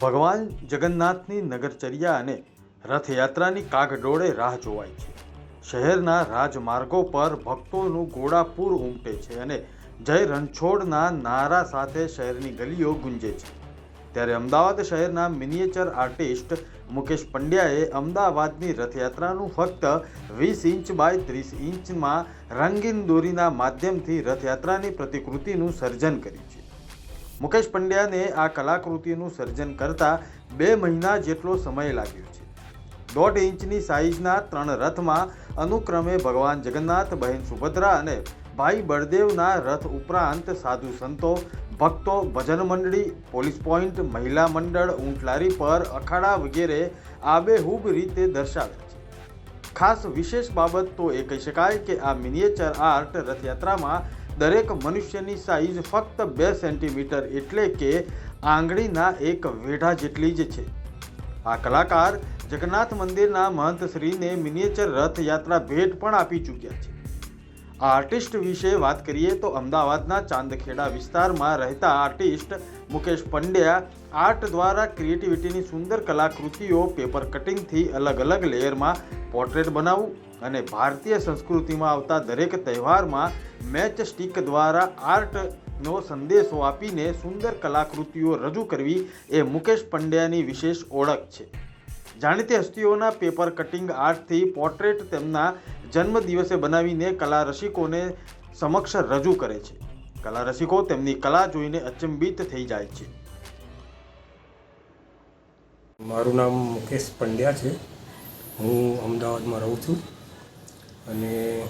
ભગવાન જગન્નાથની નગરચર્યા અને રથયાત્રાની કાગડોળે રાહ જોવાય છે. શહેરના રાજમાર્ગો પર ભક્તોનું ઘોડાપૂર ઉમટે છે અને જય રણછોડના નારા સાથે શહેરની ગલીઓ ગુંજે છે. ત્યારે અમદાવાદ શહેરના મિનિએચર આર્ટિસ્ટ મુકેશ પંડ્યાએ અમદાવાદની રથયાત્રાનું ફક્ત વીસ ઇંચ બાય ત્રીસ ઇંચમાં રંગીન દોરીના માધ્યમથી રથયાત્રાની પ્રતિકૃતિનું સર્જન કર્યું છે. મુકેશ પંડ્યાને આ કલાકૃતિનું સર્જન કરતા બે મહિના જેટલો સમય લાગ્યો છે. દોઢ ઇંચની સાઇઝના ત્રણ રથમાં અનુક્રમે ભગવાન જગન્નાથ, બહેન સુભદ્રા અને ભાઈ બળદેવના રથ ઉપરાંત સાધુ સંતો, ભક્તો, ભજન મંડળી, પોલીસ પોઈન્ટ, મહિલા મંડળ ઊંટલારી પર, અખાડા વગેરે આબેહૂબ રીતે દર્શાવે છે. ખાસ વિશેષ બાબત તો એ કહી શકાય કે આ મિનિએચર આર્ટ રથયાત્રામાં દરેક મનુષ્યની સાઇઝ ફક્ત બે સેન્ટીમીટર એટલે કે આંગળીના એક વેઢા જેટલી જ છે. આ કલાકાર જગન્નાથ મંદિરના મહંત શ્રીને મિનિએચર રથયાત્રા ભેટ પણ આપી ચૂક્યા છે. આર્ટિસ્ટ વિશે વાત કરીએ તો અમદાવાદના ચાંદખેડા વિસ્તારમાં રહેતા આર્ટિસ્ટ મુકેશ પંડ્યા આર્ટ દ્વારા ક્રિએટિવિટીની સુંદર કલાકૃતિઓ પેપર કટિંગથી અલગ અલગ લેયરમાં પોર્ટ્રેટ બનાવવું અને ભારતીય સંસ્કૃતિમાં આવતા દરેક તહેવારમાં મેચ સ્ટિક દ્વારા આર્ટનો સંદેશો આપીને સુંદર કલાકૃતિઓ રજૂ કરવી એ મુકેશ પંડ્યાની વિશેષ ઓળખ છે. જાણીતી હસ્તીઓના પેપર કટિંગ આર્ટથી પોર્ટ્રેટ તેમના જન્મદિવસે બનાવીને કલા રસિકોને સમક્ષ રજૂ કરે છે. કલા રસિકો તેમની કલા જોઈને અચંબિત થઈ જાય છે. મારું નામ મુકેશ પંડ્યા છે. હું અમદાવાદમાં રહું છું અને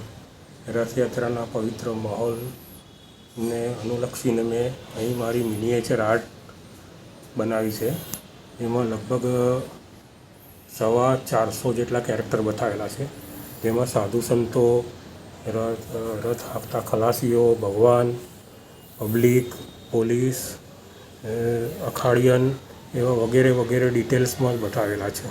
રથયાત્રાના પવિત્ર માહોલને અનુલક્ષીને મેં અહીં મારી મિનિએચર આર્ટ બનાવી છે. એમાં લગભગ સવા ચારસો જેટલા કેરેક્ટર બતાવેલા છે. જેમાં સાધુ સંતો, રથ રથ આપતા ખલાસીઓ, ભગવાન પબ્લિક પોલીસ અખાડિયન એવા વગેરે વગેરે ડિટેલ્સમાં બતાવેલા છે.